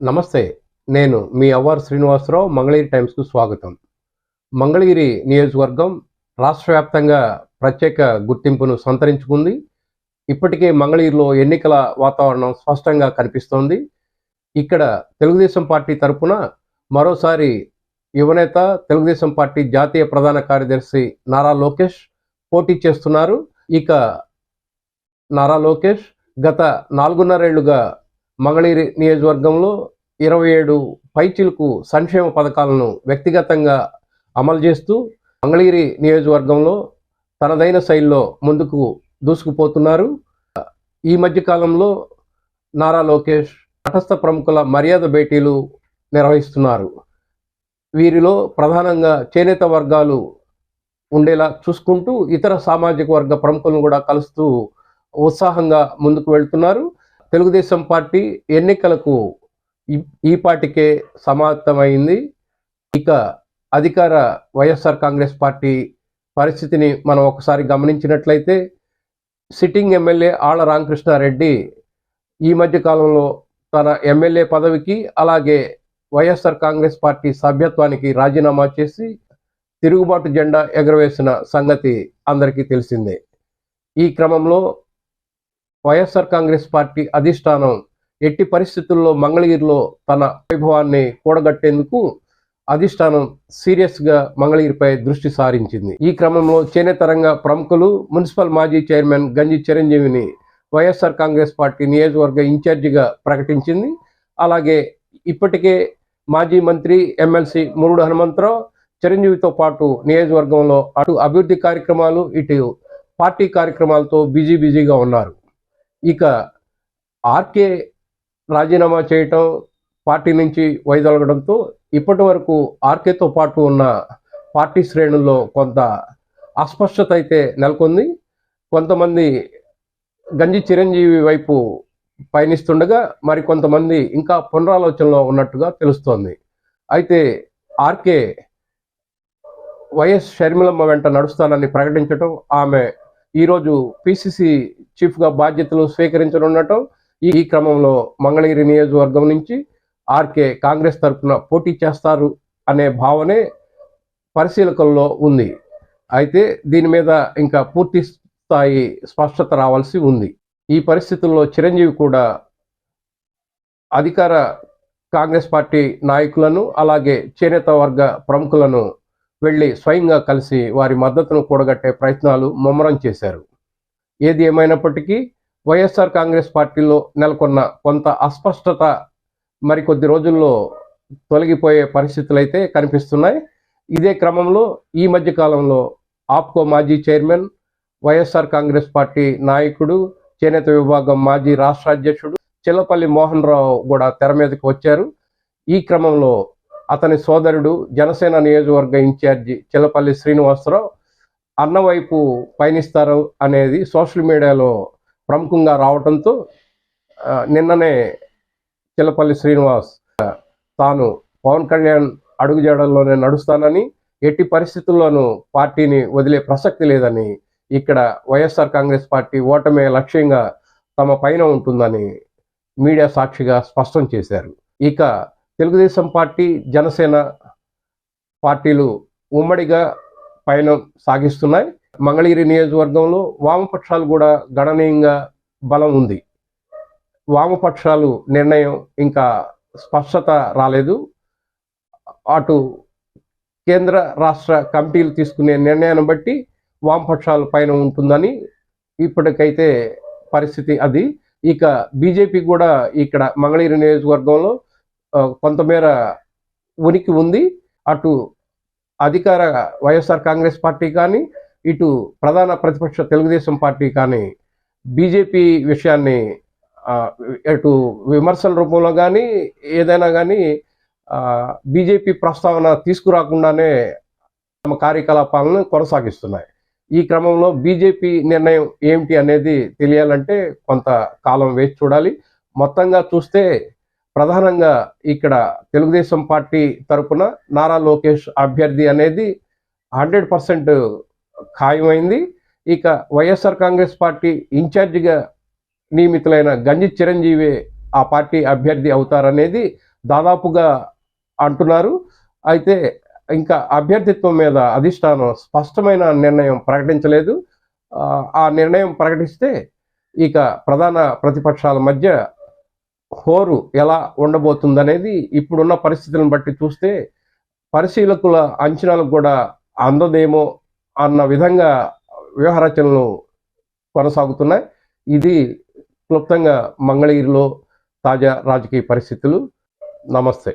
నమస్తే నేను మీ అవ్వారు శ్రీనివాసరావు మంగళగిరి టైమ్స్కు స్వాగతం. మంగళగిరి నియోజకవర్గం రాష్ట్ర వ్యాప్తంగా ప్రత్యేక గుర్తింపును సంతరించుకుంది. ఇప్పటికే మంగళగిరిలో ఎన్నికల వాతావరణం స్పష్టంగా కనిపిస్తోంది. ఇక్కడ తెలుగుదేశం పార్టీ తరపున మరోసారి యువనేత తెలుగుదేశం పార్టీ జాతీయ ప్రధాన కార్యదర్శి నారా లోకేష్ పోటీ చేస్తున్నారు. ఇక నారా లోకేష్ గత నాలుగున్నరేళ్ళుగా మంగళగిరి నియోజకవర్గంలో ఇరవై ఏడు పైచిలకు సంక్షేమ పథకాలను వ్యక్తిగతంగా అమలు చేస్తూ మంగళగిరి నియోజకవర్గంలో తనదైన శైలిలో ముందుకు దూసుకుపోతున్నారు. ఈ మధ్య కాలంలో నారా లోకేష్ తటస్థ ప్రముఖుల మర్యాద భేటీలు నిర్వహిస్తున్నారు. వీరిలో ప్రధానంగా చేనేత వర్గాలు ఉండేలా చూసుకుంటూ ఇతర సామాజిక వర్గ ప్రముఖులను కూడా కలుస్తూ ఉత్సాహంగా ముందుకు వెళ్తున్నారు. తెలుగుదేశం పార్టీ ఎన్నికలకు ఈ- పార్టీకే సమాప్తమైంది. ఇక అధికార వైఎస్ఆర్ కాంగ్రెస్ పార్టీ పరిస్థితిని మనం ఒకసారి గమనించినట్లయితే సిట్టింగ్ ఎమ్మెల్యే ఆళ్ళ రామకృష్ణారెడ్డి ఈ మధ్య కాలంలో తన ఎమ్మెల్యే పదవికి అలాగే వైఎస్ఆర్ కాంగ్రెస్ పార్టీ సభ్యత్వానికి రాజీనామా చేసి తిరుగుబాటు జెండా ఎగరవేసిన సంగతి అందరికీ తెలిసిందే. ఈ క్రమంలో వైఎస్ఆర్ కాంగ్రెస్ పార్టీ అధిష్టానం ఎట్టి పరిస్థితుల్లో మంగళగిరిలో తన వైభవాన్ని కూడగట్టేందుకు అధిష్టానం సీరియస్గా మంగళగిరిపై దృష్టి సారించింది. ఈ క్రమంలో చేనేతరంగ ప్రముఖులు మున్సిపల్ మాజీ చైర్మన్ గంజి చిరంజీవిని వైఎస్ఆర్ కాంగ్రెస్ పార్టీ నియోజకవర్గ ఇన్ఛార్జిగా ప్రకటించింది. అలాగే ఇప్పటికే మాజీ మంత్రి ఎమ్మెల్సీ మురుడు హనుమంతరావు చిరంజీవితో పాటు నియోజకవర్గంలో అటు అభివృద్ధి కార్యక్రమాలు ఇటు పార్టీ కార్యక్రమాలతో బిజీ బిజీగా ఉన్నారు. ఇక ఆర్కే రాజీనామా చేయటం పార్టీ నుంచి వైదొలగడంతో ఇప్పటి వరకు ఆర్కేతో పాటు ఉన్న పార్టీ శ్రేణుల్లో కొంత అస్పష్టత అయితే నెలకొంది. కొంతమంది గంజి చిరంజీవి వైపు పయనిస్తుండగా మరి కొంతమంది ఇంకా పునరాలోచనలో ఉన్నట్టుగా తెలుస్తోంది. అయితే ఆర్కే వైఎస్ షర్మిలమ్మ వెంట నడుస్తానని ప్రకటించడం ఆమె ఈరోజు పిసిసి చీఫ్గా బాధ్యతలు స్వీకరించనుండటం ఈ ఈ క్రమంలో మంగళగిరి నియోజకవర్గం నుంచి ఆర్కే కాంగ్రెస్ తరఫున పోటీ చేస్తారు అనే భావనే పరిశీలకుల్లో ఉంది. అయితే దీని మీద ఇంకా పూర్తి స్థాయి స్పష్టత రావాల్సి ఉంది. ఈ పరిస్థితుల్లో చిరంజీవి కూడా అధికార కాంగ్రెస్ పార్టీ నాయకులను అలాగే చేనేత వర్గ ప్రముఖులను వెళ్ళి స్వయంగా కలిసి వారి మద్దతును కూడగట్టే ప్రయత్నాలు ముమ్మరం చేశారు. ఏది ఏమైనప్పటికీ వైఎస్ఆర్ కాంగ్రెస్ పార్టీలో నెలకొన్న కొంత అస్పష్టత మరికొద్ది రోజుల్లో తొలగిపోయే పరిస్థితులు అయితే కనిపిస్తున్నాయి. ఇదే క్రమంలో ఈ మధ్య కాలంలో ఆప్కో మాజీ చైర్మన్ వైఎస్ఆర్ కాంగ్రెస్ పార్టీ నాయకుడు చేనేత విభాగం మాజీ రాష్ట్ర అధ్యక్షుడు చిల్లపల్లి మోహన్ రావు కూడా తెర మీదకి వచ్చారు. ఈ క్రమంలో అతని సోదరుడు జనసేన నియోజకవర్గ ఇన్ఛార్జి చిల్లపల్లి శ్రీనివాసరావు అన్న వైపు పయనిస్తారు అనేది సోషల్ మీడియాలో ప్రముఖంగా రావడంతో నిన్ననే చిల్లపల్లి శ్రీనివాస్ తాను పవన్ కళ్యాణ్ అడుగుజాడల్లోనే నడుస్తానని ఎట్టి పరిస్థితుల్లోనూ పార్టీని వదిలే ప్రసక్తి లేదని ఇక్కడ వైఎస్ఆర్ కాంగ్రెస్ పార్టీ ఓటమే లక్ష్యంగా తమ పైన ఉంటుందని మీడియా సాక్షిగా స్పష్టం చేశారు. ఇక తెలుగుదేశం పార్టీ జనసేన పార్టీలు ఉమ్మడిగా పయనం సాగిస్తున్నాయి. మంగళగిరి నియోజకవర్గంలో వామపక్షాలు కూడా గణనీయంగా బలం ఉంది. వామపక్షాలు నిర్ణయం ఇంకా స్పష్టత రాలేదు. అటు కేంద్ర రాష్ట్ర కమిటీలు తీసుకునే నిర్ణయాన్ని బట్టి వామపక్షాల పైన ఉంటుందని ఇప్పటికైతే పరిస్థితి అది. ఇక బీజేపీ కూడా ఇక్కడ మంగళగిరి నియోజకవర్గంలో కొంతమేర ఉనికి ఉంది. అటు అధికార వైఎస్ఆర్ కాంగ్రెస్ పార్టీ కానీ ఇటు ప్రధాన ప్రతిపక్ష తెలుగుదేశం పార్టీ కానీ బీజేపీ విషయాన్ని ఇటు విమర్శల రూపంలో కానీ ఏదైనా కానీ బీజేపీ ప్రస్తావన తీసుకురాకుండానే తమ కార్యకలాపాలను కొనసాగిస్తున్నాయి. ఈ క్రమంలో బీజేపీ నిర్ణయం ఏమిటి అనేది తెలియాలంటే కొంత కాలం వేచి చూడాలి. మొత్తంగా చూస్తే ప్రధానంగా ఇక్కడ తెలుగుదేశం పార్టీ తరపున నారా లోకేష్ అభ్యర్థి అనేది హండ్రెడ్ పర్సెంట్ ఖాయమైంది. ఇక వైఎస్ఆర్ కాంగ్రెస్ పార్టీ ఇన్ఛార్జిగా నియమితులైన గంజి చిరంజీవి ఆ పార్టీ అభ్యర్థి అవుతారనేది దాదాపుగా అంటున్నారు. అయితే ఇంకా అభ్యర్థిత్వం మీద అధిష్టానం స్పష్టమైన నిర్ణయం ప్రకటించలేదు. ఆ నిర్ణయం ప్రకటిస్తే ఇక ప్రధాన ప్రతిపక్షాల మధ్య హోరు ఎలా ఉండబోతుందనేది ఇప్పుడున్న పరిస్థితులను బట్టి చూస్తే పరిశీలకుల అంచనాలకు కూడా అందదేమో అన్న విధంగా వ్యూహరచనలు కొనసాగుతున్నాయి. ఇది క్లుప్తంగా మంగళగిరిలో తాజా రాజకీయ పరిస్థితులు. నమస్తే.